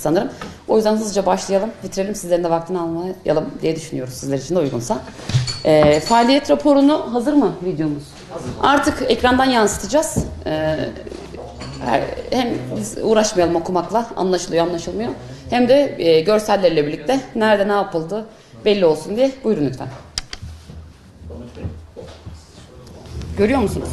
sanırım. O yüzden hızlıca başlayalım, bitirelim. Sizlerin de vaktini almayalım diye düşünüyoruz sizler için de uygunsa. Ee, faaliyet raporunu hazır mı videomuz? Artık ekrandan yansıtacağız. Her- hem biz uğraşmayalım okumakla, anlaşılıyor anlaşılmıyor. Hem de e, görsellerle birlikte nerede ne yapıldı belli olsun diye. Buyurun lütfen. Görüyor musunuz?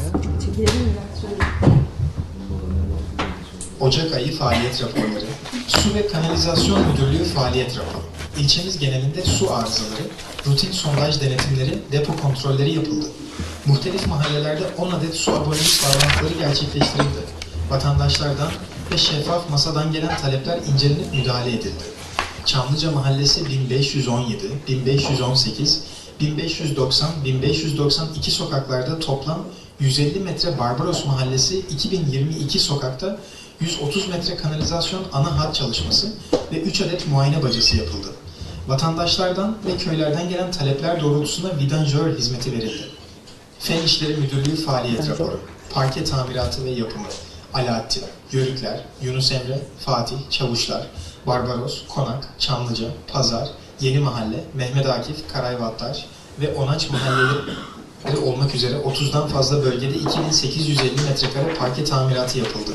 Ocak ayı faaliyet raporları, Su ve Kanalizasyon Müdürlüğü faaliyet raporu. İlçemiz genelinde su arızaları, rutin sondaj denetimleri, depo kontrolleri yapıldı. Muhtelif mahallelerde 10 adet su abonelik bağlantıları gerçekleştirildi. Vatandaşlardan ve şeffaf masadan gelen talepler incelenip müdahale edildi. Çamlıca Mahallesi 1517, 1518, 1590, 1592 sokaklarda toplam 150 metre Barbaros Mahallesi 2022 sokakta 130 metre kanalizasyon ana hat çalışması ve 3 adet muayene bacası yapıldı. Vatandaşlardan ve köylerden gelen talepler doğrultusunda vidanjör hizmeti verildi. Fen İşleri Müdürlüğü faaliyet raporu, parke tamiratı ve yapımı, Alaaddin, Yörükler, Yunus Emre, Fatih, Çavuşlar, Barbaros, Konak, Çamlıca, Pazar, Yeni Mahalle, Mehmet Akif, Karayvatlar ve Onaç mahalleleri olmak üzere 30'dan fazla bölgede 2850 metrekare parke tamiratı yapıldı.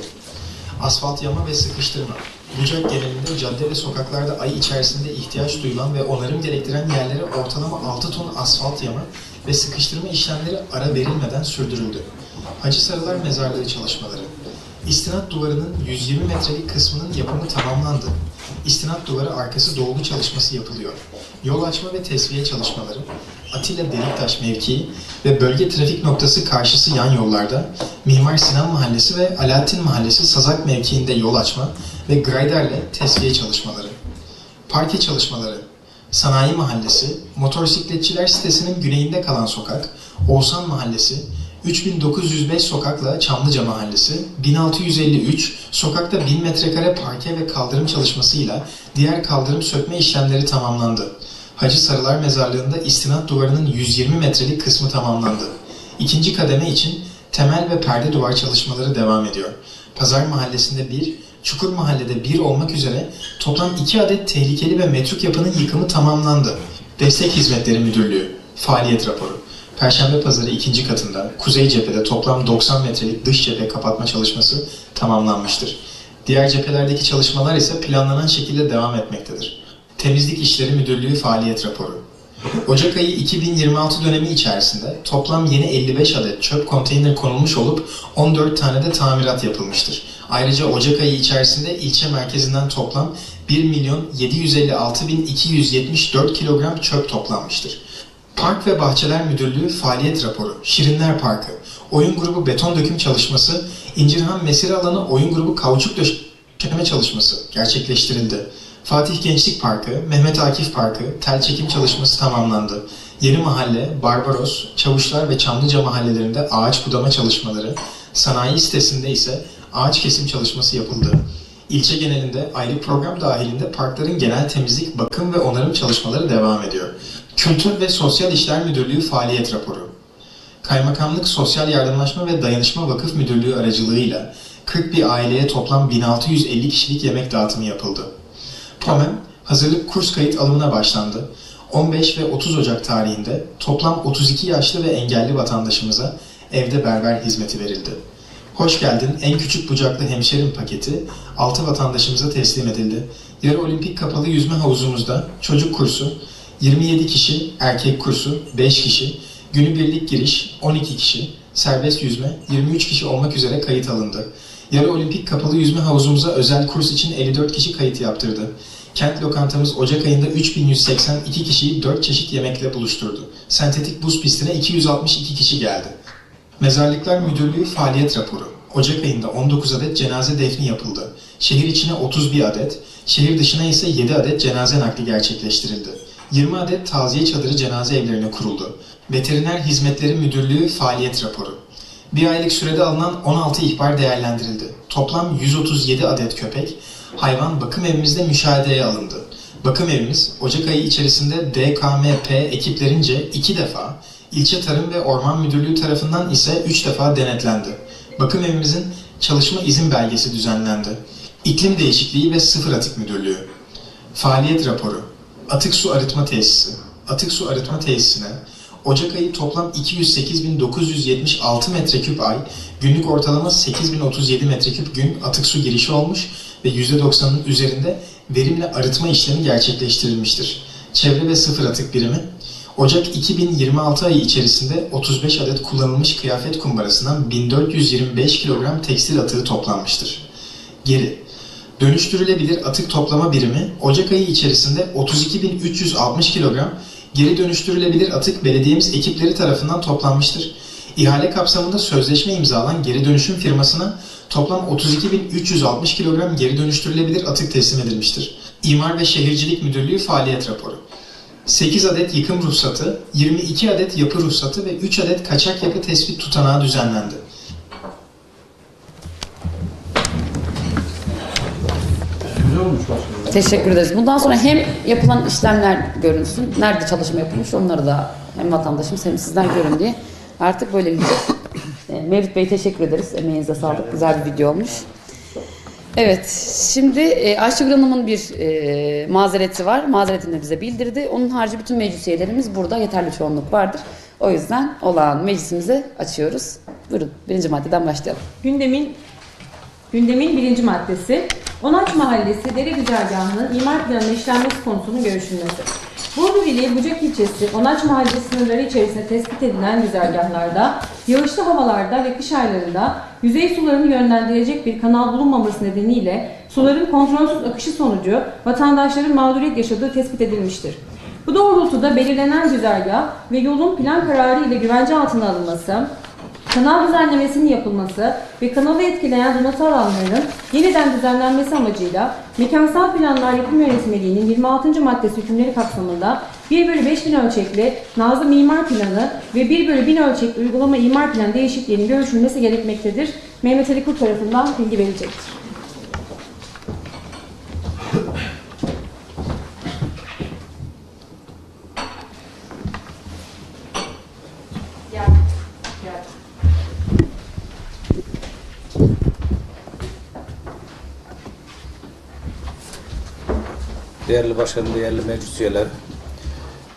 Asfalt yama ve sıkıştırma. Bucak genelinde cadde ve sokaklarda ay içerisinde ihtiyaç duyulan ve onarım gerektiren yerlere ortalama 6 ton asfalt yama ve sıkıştırma işlemleri ara verilmeden sürdürüldü. Hacı Sarılar Mezarlığı çalışmaları. İstinat duvarının 120 metrelik kısmının yapımı tamamlandı. İstinat duvarı arkası dolgu çalışması yapılıyor. Yol açma ve tesviye çalışmaları, Atilla Deliktaş mevkii ve bölge trafik noktası karşısı yan yollarda, Mimar Sinan Mahallesi ve Alaaddin Mahallesi Sazak mevkiinde yol açma ve grayderle tesviye çalışmaları. Parke çalışmaları, Sanayi Mahallesi, Motosikletçiler sitesinin güneyinde kalan sokak, Oğuzhan Mahallesi, 3905 sokakla Çamlıca Mahallesi, 1653 sokakta 1000 metrekare parke ve kaldırım çalışmasıyla diğer kaldırım sökme işlemleri tamamlandı. Hacı Sarılar Mezarlığı'nda istinat duvarının 120 metrelik kısmı tamamlandı. İkinci kademe için temel ve perde duvar çalışmaları devam ediyor. Pazar Mahallesi'nde bir, Çukur Mahalle'de bir olmak üzere toplam iki adet tehlikeli ve metruk yapının yıkımı tamamlandı. Destek Hizmetleri Müdürlüğü, faaliyet raporu. Perşembe Pazarı ikinci katında Kuzey cephede toplam 90 metrelik dış cephe kapatma çalışması tamamlanmıştır. Diğer cephelerdeki çalışmalar ise planlanan şekilde devam etmektedir. Temizlik İşleri Müdürlüğü faaliyet raporu. Ocak ayı 2026 dönemi içerisinde toplam yeni 55 adet çöp konteyner konulmuş olup 14 tane de tamirat yapılmıştır. Ayrıca Ocak ayı içerisinde ilçe merkezinden toplam 1 milyon 756 bin 274 kilogram çöp toplanmıştır. Park ve Bahçeler Müdürlüğü faaliyet raporu, Şirinler Parkı, oyun grubu beton döküm çalışması, İncirhan Mesire Alanı oyun grubu kauçuk döşeme çalışması gerçekleştirildi. Fatih Gençlik Parkı, Mehmet Akif Parkı, tel çekim çalışması tamamlandı. Yeni Mahalle, Barbaros, Çavuşlar ve Çamlıca mahallelerinde ağaç budama çalışmaları, sanayi sitesinde ise ağaç kesim çalışması yapıldı. İlçe genelinde aylık program dahilinde parkların genel temizlik, bakım ve onarım çalışmaları devam ediyor. Kültür ve Sosyal İşler Müdürlüğü faaliyet raporu. Kaymakamlık Sosyal Yardımlaşma ve Dayanışma Vakıf Müdürlüğü aracılığıyla 40 bir aileye toplam 1650 kişilik yemek dağıtımı yapıldı. POMEM hazırlık kurs kayıt alımına başlandı. 15 ve 30 Ocak tarihinde toplam 32 yaşlı ve engelli vatandaşımıza evde berber hizmeti verildi. Hoş geldin en küçük bucaklı hemşerim paketi 6 vatandaşımıza teslim edildi. Yarı olimpik kapalı yüzme havuzumuzda çocuk kursu 27 kişi, erkek kursu 5 kişi, günübirlik giriş 12 kişi, serbest yüzme 23 kişi olmak üzere kayıt alındı. Yarı olimpik kapalı yüzme havuzumuza özel kurs için 54 kişi kayıt yaptırdı. Kent lokantamız Ocak ayında 3182 kişiyi 4 çeşit yemekle buluşturdu. Sentetik buz pistine 262 kişi geldi. Mezarlıklar Müdürlüğü faaliyet raporu. Ocak ayında 19 adet cenaze defni yapıldı. Şehir içine 31 adet, şehir dışına ise 7 adet cenaze nakli gerçekleştirildi. 20 adet taziye çadırı cenaze evlerine kuruldu. Veteriner Hizmetleri Müdürlüğü faaliyet raporu. Bir aylık sürede alınan 16 ihbar değerlendirildi. Toplam 137 adet köpek, hayvan bakım evimizde müşahedeye alındı. Bakım evimiz Ocak ayı içerisinde DKMP ekiplerince iki defa, İlçe Tarım ve Orman Müdürlüğü tarafından ise üç defa denetlendi. Bakım evimizin çalışma izin belgesi düzenlendi. İklim Değişikliği ve Sıfır Atık Müdürlüğü Faaliyet Raporu Atık Su Arıtma Tesisi Atık Su Arıtma Tesisine Ocak ayı toplam 208.976 metreküp ay, günlük ortalama 8.037 metreküp gün atık su girişi olmuş ve %90'ın üzerinde verimli arıtma işlemi gerçekleştirilmiştir. Çevre ve Sıfır Atık Birimi Ocak 2026 ayı içerisinde 35 adet kullanılmış kıyafet kumbarasından 1425 kilogram tekstil atığı toplanmıştır. Geri Dönüştürülebilir atık toplama birimi Ocak ayı içerisinde 32.360 kilogram geri dönüştürülebilir atık belediyemiz ekipleri tarafından toplanmıştır. İhale kapsamında sözleşme imzalan geri dönüşüm firmasına toplam 32.360 kilogram geri dönüştürülebilir atık teslim edilmiştir. İmar ve Şehircilik Müdürlüğü faaliyet raporu. 8 adet yıkım ruhsatı, 22 adet yapı ruhsatı ve 3 adet kaçak yapı tespit tutanağı düzenlendi. Olmuş başkanım. Teşekkür ederiz. Bundan sonra hem yapılan işlemler görünsün, nerede çalışma yapılmış onları da hem vatandaşımız hem sizler görün diye artık böyle bir e, Mevlüt Bey teşekkür ederiz. Emeğinize sağlık. Güzel bir video olmuş. Evet, şimdi e, Ayşegül Hanım'ın bir e, mazereti var. Mazeretini de bize bildirdi. Onun harici bütün meclis üyelerimiz burada yeterli çoğunluk vardır. O yüzden olağan meclisimizi açıyoruz. Buyurun, birinci maddeden başlayalım. Gündemin Gündemin birinci maddesi, Onaç Mahallesi Dere Güzergahı'nın imar planının işlenmesi konusunun görüşülmesi. Burdu ili Bucak ilçesi Onaç Mahallesi sınırları içerisinde tespit edilen güzergahlarda, yağışlı havalarda ve kış aylarında yüzey sularını yönlendirecek bir kanal bulunmaması nedeniyle suların kontrolsüz akışı sonucu vatandaşların mağduriyet yaşadığı tespit edilmiştir. Bu doğrultuda belirlenen güzergah ve yolun plan kararı ile güvence altına alınması, Kanal düzenlemesinin yapılması ve kanalı etkileyen donatı alanlarının yeniden düzenlenmesi amacıyla Mekansal Planlar Yapım Yönetmeliği'nin 26. maddesi hükümleri kapsamında 1 bölü 5000 ölçekli Nazlı Mimar Planı ve 1 bölü 1000 ölçekli Uygulama İmar Planı değişikliğinin görüşülmesi gerekmektedir. Mehmet Ali Kurt tarafından bilgi verilecektir. Değerli başkanım, değerli meclis üyeleri.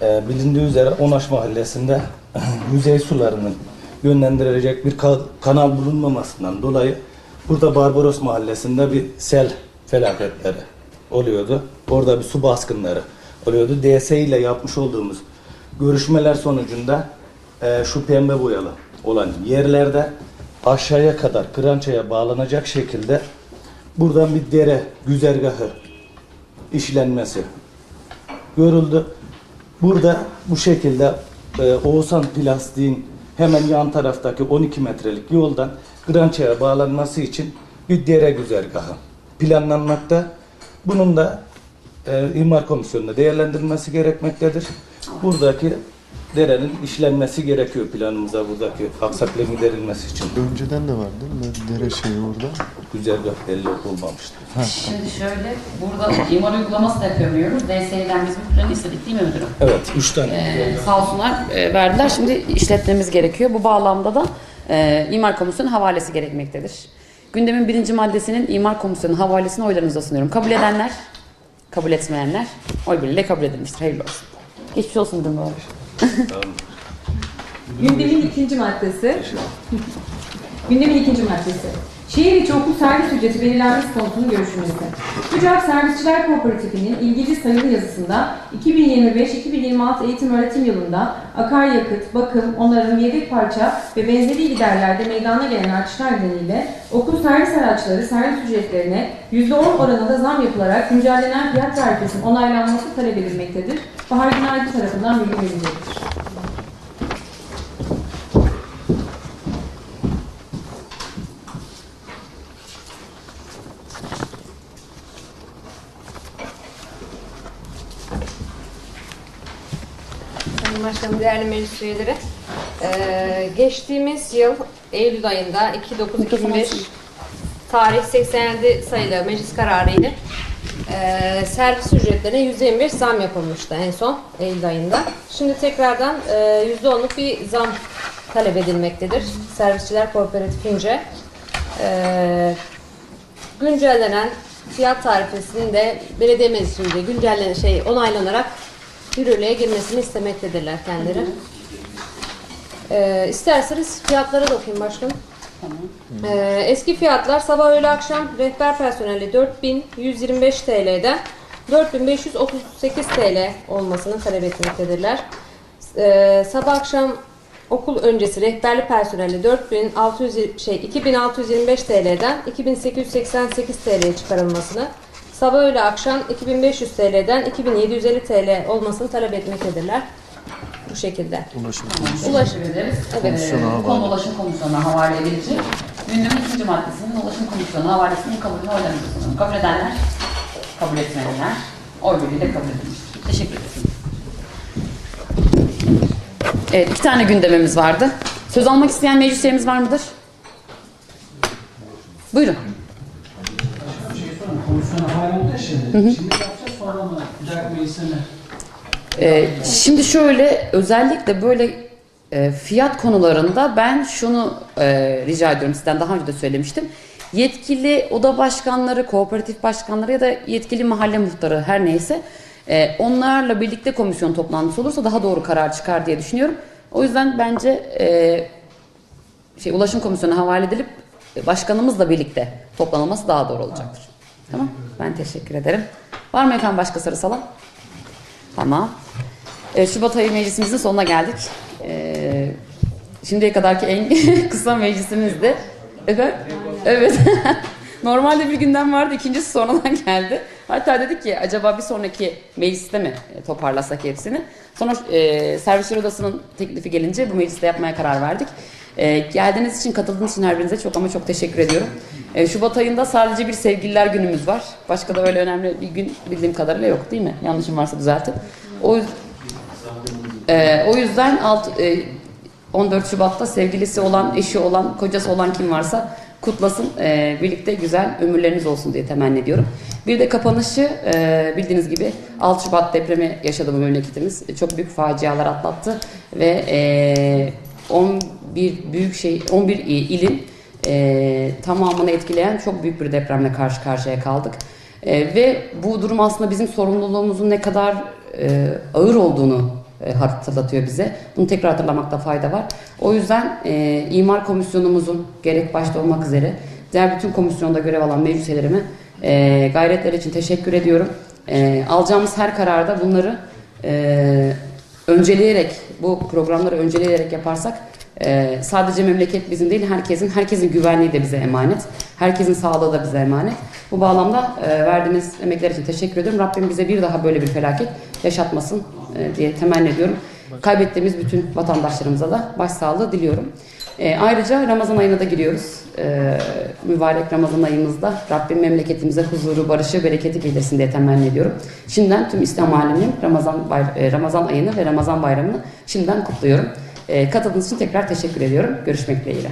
Ee, bilindiği üzere Onaş Mahallesi'nde yüzey sularının yönlendirecek bir ka- kanal bulunmamasından dolayı burada Barbaros Mahallesi'nde bir sel felaketleri oluyordu. Orada bir su baskınları oluyordu. DS ile yapmış olduğumuz görüşmeler sonucunda e, şu pembe boyalı olan yerlerde aşağıya kadar Kırançaya bağlanacak şekilde buradan bir dere güzergahı işlenmesi görüldü. Burada bu şekilde e, Oğuzhan Plastiğin hemen yan taraftaki 12 metrelik yoldan Grança'ya bağlanması için bir dere güzergahı planlanmakta. Bunun da e, İmar Komisyonu'nda değerlendirilmesi gerekmektedir. Buradaki derenin işlenmesi gerekiyor planımıza buradaki aksaklığın giderilmesi için. Önceden de vardı değil mi? Dere şeyi orada. Güzergah belli olmamıştır. Şimdi şöyle, burada imar uygulaması da yapamıyoruz. DSE'den biz bir plan istedik değil mi müdürüm? Evet, üç tane. Ee, sağ olsunlar e, verdiler. Şimdi işletmemiz gerekiyor. Bu bağlamda da e, İmar Komisyonu havalesi gerekmektedir. Gündemin birinci maddesinin İmar Komisyonu havalesini oylarınıza sunuyorum. Kabul edenler, kabul etmeyenler oy birliğiyle kabul edilmiştir. Hayırlı olsun. Geçmiş olsun müdürüm. Gündemin ikinci maddesi. Gündemin ikinci maddesi. Şehir içi okul servis ücreti belirlenmesi konusunun görüşülmesi. Bucak Servisçiler Kooperatifinin ilgili sayılı yazısında 2025-2026 eğitim öğretim yılında akaryakıt, bakım, onarım, yedek parça ve benzeri giderlerde meydana gelen artışlar nedeniyle okul servis araçları servis ücretlerine %10 oranında zam yapılarak güncellenen fiyat tarifesinin onaylanması talep edilmektedir. Bahar Günaydın tarafından bilgi verilecektir. Başkanım, değerli meclis üyeleri. Ee, geçtiğimiz yıl Eylül ayında 29-2005 tarih 87 sayılı meclis kararı ile e, servis ücretlerine %25 zam yapılmıştı en son Eylül ayında. Şimdi tekrardan e, %10'luk bir zam talep edilmektedir servisçiler kooperatifince. E, güncellenen fiyat tarifesinin de belediye meclisince güncellen şey onaylanarak yürürlüğe girmesini istemektedirler kendileri. Ee, isterseniz fiyatlara da okuyayım başkanım. Ee, eski fiyatlar sabah öğle akşam rehber personeli 4125 TL'den 4538 TL olmasını talep etmektedirler. Ee, sabah akşam okul öncesi rehberli personeli 4600 şey 2625 TL'den 2888 TL'ye çıkarılmasını, sabah öğle akşam 2500 TL'den 2750 TL olmasını talep etmektedirler. Bu şekilde. Ulaşım. Ulaşım. Teşekkür ederiz. Komisyona Ee, havale. Konu ulaşım komisyonuna havale edilecek. Gündemin ikinci maddesinin ulaşım komisyonu havalesinin kabulünü sunuyorum. Kabul edenler, kabul etmeyenler, oy birliğiyle kabul edilmiştir. Teşekkür ederim. Evet, iki tane gündemimiz vardı. Söz almak isteyen meclis üyelerimiz var mıdır? Buyurun. Komisyona hal oldu ya şimdi. Şimdi yapacağız sonra mı? Ee, şimdi şöyle özellikle böyle e, fiyat konularında ben şunu e, rica ediyorum sizden daha önce de söylemiştim. Yetkili oda başkanları, kooperatif başkanları ya da yetkili mahalle muhtarı her neyse e, onlarla birlikte komisyon toplantısı olursa daha doğru karar çıkar diye düşünüyorum. O yüzden bence e, şey ulaşım komisyonuna havale edilip başkanımızla birlikte toplanılması daha doğru olacaktır. Tamam. Ben teşekkür ederim. Var mı efendim başka soru salan? Tamam. Evet, Şubat ayı meclisimizin sonuna geldik. Ee, şimdiye kadarki en kısa meclisimizdi. Efendim? Evet. Normalde bir gündem vardı, ikincisi sonradan geldi. Hatta dedik ki acaba bir sonraki mecliste mi toparlasak hepsini? Sonra e, servisler odasının teklifi gelince bu mecliste yapmaya karar verdik. E, geldiğiniz için, katıldığınız için her birinize çok ama çok teşekkür ediyorum. E, Şubat ayında sadece bir sevgililer günümüz var. Başka da öyle önemli bir gün bildiğim kadarıyla yok değil mi? Yanlışım varsa düzeltin. O ee, o yüzden alt, e, 14 Şubat'ta sevgilisi olan, eşi olan, kocası olan kim varsa kutlasın. Ee, birlikte güzel ömürleriniz olsun diye temenni ediyorum. Bir de kapanışı e, bildiğiniz gibi 6 Şubat depremi yaşadı bu memleketimiz. Çok büyük facialar atlattı ve e, 11 büyük şey 11 ilin e, tamamını etkileyen çok büyük bir depremle karşı karşıya kaldık. E, ve bu durum aslında bizim sorumluluğumuzun ne kadar e, ağır olduğunu e, hatırlatıyor bize. Bunu tekrar hatırlamakta fayda var. O yüzden e, imar komisyonumuzun gerek başta olmak üzere diğer bütün komisyonda görev alan mevcut üyelerime e, gayretleri için teşekkür ediyorum. E, alacağımız her kararda bunları e, önceleyerek, bu programları önceleyerek yaparsak e, sadece memleket bizim değil, herkesin herkesin güvenliği de bize emanet. Herkesin sağlığı da bize emanet. Bu bağlamda e, verdiğiniz emekler için teşekkür ediyorum. Rabbim bize bir daha böyle bir felaket yaşatmasın e, diye temenni ediyorum. Kaybettiğimiz bütün vatandaşlarımıza da başsağlığı diliyorum. E, ayrıca Ramazan ayına da giriyoruz. E, mübarek Ramazan ayımızda Rabbim memleketimize huzuru, barışı, bereketi getirsin diye temenni ediyorum. Şimdiden tüm İslam aleminin Ramazan, e, Ramazan ayını ve Ramazan bayramını şimdiden kutluyorum. E, katıldığınız için tekrar teşekkür ediyorum. Görüşmek dileğiyle.